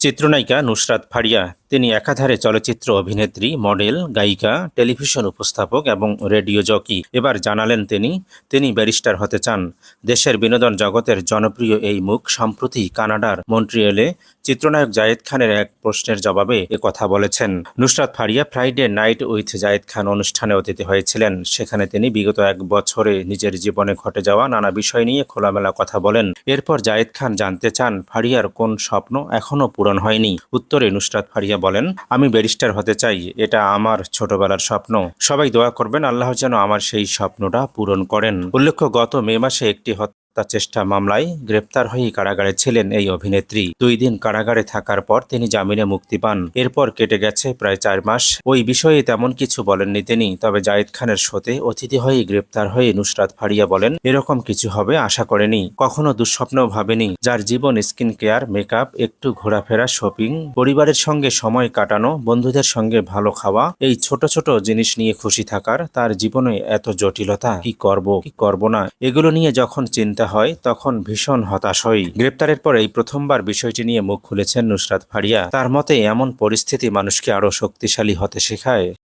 চিত্রনায়িকা নুসরাত ফারিয়া তিনি একাধারে চলচ্চিত্র অভিনেত্রী, মডেল, গায়িকা, টেলিভিশন উপস্থাপক এবং রেডিও জকি। এবার জানালেন তিনি তিনি ব্যারিস্টার হতে চান। দেশের বিনোদন জগতের জনপ্রিয় এই মুখ সম্প্রতি কানাডার মন্ট্রিয়েলে। চিত্রনায়ক জায়েদ খানের এক প্রশ্নের জবাবে এ কথা বলেছেন, Nusrat Faria Friday night with Zayed Khan অনুষ্ঠানে অতিথি হয়েছিলেন। সেখানে তিনি বিগত এক বছরে নিজের জীবনে ঘটে যাওয়া নানা বিষয় নিয়ে খোলামেলা কথা বলেন। এরপর জায়েদ খান জানতে চান, ফারিয়ার কোন স্বপ্ন এখনও পূরণ হয়নি। উত্তরে নুসরাত ফারিয়া বলেন, আমি ব্যারিস্টার হতে চাই, এটা আমার ছোটবেলার স্বপ্ন। সবাই দোয়া করবেন, আল্লাহ যেন আমার সেই স্বপ্নটা পূরণ করেন। উল্লেখ্য, গত মে মাসে একটি হত্যা চেষ্টা মামলায় গ্রেপ্তার হয়ে কারাগারে ছিলেন এই অভিনেত্রী। দুই দিন কারাগারে থাকার পর তিনি জামিনে মুক্তি পান। এরপর কেটে গেছে প্রায় চার মাস। ওই বিষয়ে তেমন কিছু বলেননি তিনি, তবে জায়েদ খানের শোতে অতিথি হয়ে গ্রেপ্তার হয়ে নুসরাত ফারিয়া বলেন, এরকম কিছু হবে আশা করেনি। কখনো দুঃস্বপ্নও ভাবেনি। যার জীবন, স্কিন কেয়ার, মেকআপ, একটু ঘোরাফেরা, শপিং, পরিবারের সঙ্গে সময় কাটানো, বন্ধুদের সঙ্গে ভালো খাওয়া, এই ছোট ছোট জিনিস নিয়ে খুশি থাকার, তার জীবনে এত জটিলতা, কি করব কি করব না? এগুলো নিয়ে যখন চিন্তা হয়, তখন ভীষণ হতাশ হই। গ্রেপ্তারের পর এই প্রথমবার বিষয়টি নিয়ে মুখ খুলেছেন নুসরাত ফারিয়া। তার মতে, এমন পরিস্থিতি মানুষকে আরও শক্তিশালী হতে শেখায়।